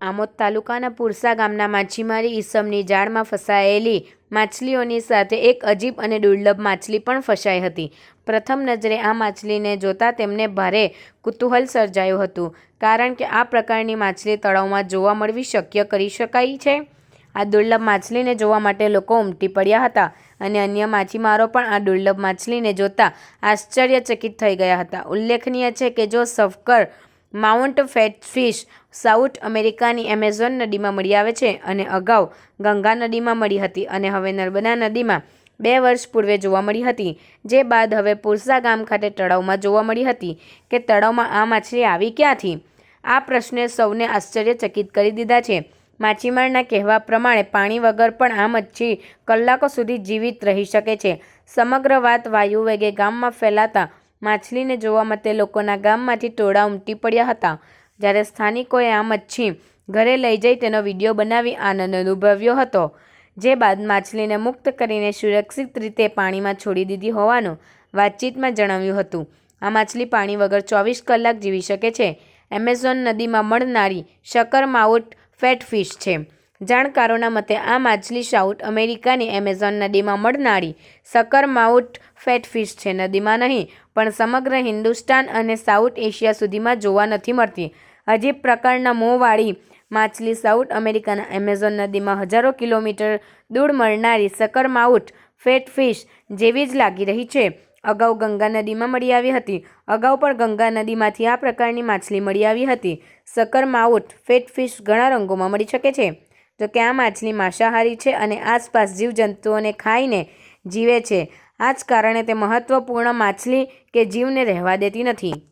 આમોદ તાલુકાના પુરસા ગામના માછીમારી ઈસમની જાળમાં ફસાયેલી માછલીઓની સાથે એક અજીબ અને દુર્લભ માછલી પણ ફસાઈ હતી. પ્રથમ નજરે આ માછલીને જોતાં તેમને ભારે કુતૂહલ સર્જાયું હતું, કારણ કે આ પ્રકારની માછલી તળાવમાં જોવા મળવી શક્ય કરી શકાય છે. આ દુર્લભ માછલીને જોવા માટે લોકો ઉમટી પડ્યા હતા અને અન્ય માછીમારો પણ આ દુર્લભ માછલીને જોતા આશ્ચર્યચકિત થઈ ગયા હતા. ઉલ્લેખનીય છે કે જો સફકર માઉન્ટ ફેટફિશ સાઉથ અમેરિકાની એમેઝોન નદીમાં મળી આવે છે અને અગાઉ ગંગા નદીમાં મળી હતી અને હવે નર્મદા નદીમાં બે વર્ષ પૂર્વે જોવા મળી હતી, જે બાદ હવે પુરસા ગામ ખાતે તળાવમાં જોવા મળી હતી કે તળાવમાં આ માછલી આવી ક્યાંથી? આ પ્રશ્ને સૌને આશ્ચર્યચકિત કરી દીધા છે. માછીમારના કહેવા પ્રમાણે પાણી વગર પણ આ મચ્છી કલાકો સુધી જીવિત રહી શકે છે. સમગ્ર વાત વાયુ વેગે ગામમાં ફેલાતા માછલીને જોવા માટે લોકોના ગામમાંથી ટોળા ઉમટી પડ્યા હતા. જ્યારે સ્થાનિકોએ આ મચ્છી ઘરે લઈ જઈ તેનો વીડિયો બનાવી આનંદ અનુભવ્યો હતો, જે બાદ માછલીને મુક્ત કરીને સુરક્ષિત રીતે પાણીમાં છોડી દીધી હોવાનું વાતચીતમાં જણાવ્યું હતું. આ માછલી પાણી વગર ચોવીસ કલાક જીવી શકે છે. એમેઝોન નદીમાં મળનારી શકરમાઉટ ફેટફિશ છે. જાણકારોના મતે આ માછલી સાઉથ અમેરિકાની એમેઝોન નદીમાં મળનારી શકરમાઉટ ફેટફિશ છે. નદીમાં નહીં, પણ સમગ્ર હિન્દુસ્તાન અને સાઉથ એશિયા સુધીમાં જોવા નથી મળતી. અજીબ પ્રકારના મોંવાળી માછલી સાઉથ અમેરિકાના એમેઝોન નદીમાં હજારો કિલોમીટર દૂર મળનારી શકરમાઉટ ફેટફિશ જેવી જ લાગી રહી છે. અગાઉ ગંગા નદીમાં મળી આવી હતી. અગાઉ પણ ગંગા નદીમાંથી આ પ્રકારની માછલી મળી આવી હતી. શકરમાઉટ ફેટફિશ ઘણા રંગોમાં મળી શકે છે. જો કે આ માછલી માંસાહારી છે અને આસપાસ જીવજંતુઓને ખાઈને જીવે છે. આ જ કારણે તે મહત્ત્વપૂર્ણ માછલી કે જીવને રહેવા દેતી નથી.